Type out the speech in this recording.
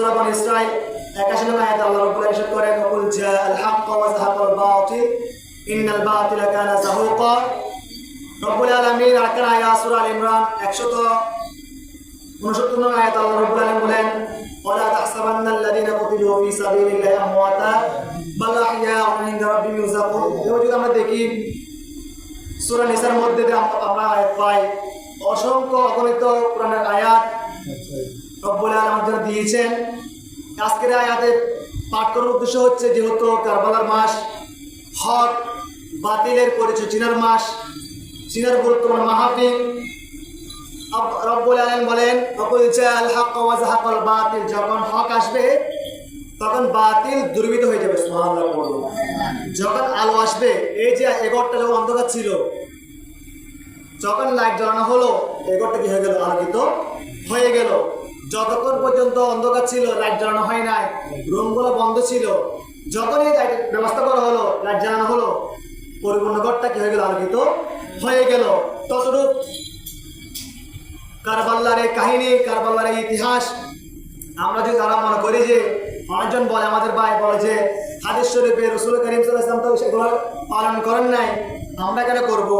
সূরা বনি ইসরাইল 81 নম্বর আয়াতে আল্লাহ রাব্বুল ইরশাদ করেন, ওয়াকুল জাআল হাক্ক ওয়া যাহাকাল বাতিল, ইন্নাল বাতিলা কানা যাহুকা। রব্বুল আলামিন আরেকটা আয়াত সূরা আল ইমরান 169 নম্বর আয়াতে আল্লাহ রাব্বুল আলামিন বলেন, ওয়ালা তাহসাবান্নাল্লাযীনা কুতিলু ফী সাবিলিল্লাহি আমওয়াতা, বাল আহইয়াউন ইনদা রাব্বিহিম ইউরযাকুন এবার যদি আমরা দেখি, সূরা নিসার মধ্যে আমরা আয়াত পাই, অসংখ্য রব্বুল আমাদের দিয়েছেন। আজকের আয়াতের পাঠ করার উদ্দেশ্য হচ্ছে যেহেতু কারবালার মাস, হক, বাতিলের পরিচয় চিনার মাস চিনার গুরুত্বপূর্ণ মাহাফিল রব্বুল আলামিন বলেন বাতিল। যখন হক আসবে, তখন বাতিল দুর্বিত হয়ে যাবে যখন আলো আসবে, এই যে এগরটা যখন অন্ধকার ছিল, যখন লাইট জ্বালানো হলো এগরটা কি হয়ে গেল? আলোকিত যতক্ষণ পর্যন্ত অন্ধকার ছিল লাইট জ্বালানো হয় নাই, রুমগুলো বন্ধ ছিল যখন এই লাইটের ব্যবস্থা করা হলো লাইট জ্বালানো হলো, পরিপূর্ণ ঘরটা কি হয়ে গেল আলোকিত? হয়ে গেল। ততটুক কারবাল্লার এই কাহিনী কারবাল্লার এই ইতিহাস, আমরা যদি তারা মনে করি যে অনেকজন বলে আমাদের ভাই বলে যে হাদিস শরীফে রসুল করিম সাল্লাহ ইসলাম তো সেগুলো পালন করেন নাই, আমরা কেন করব?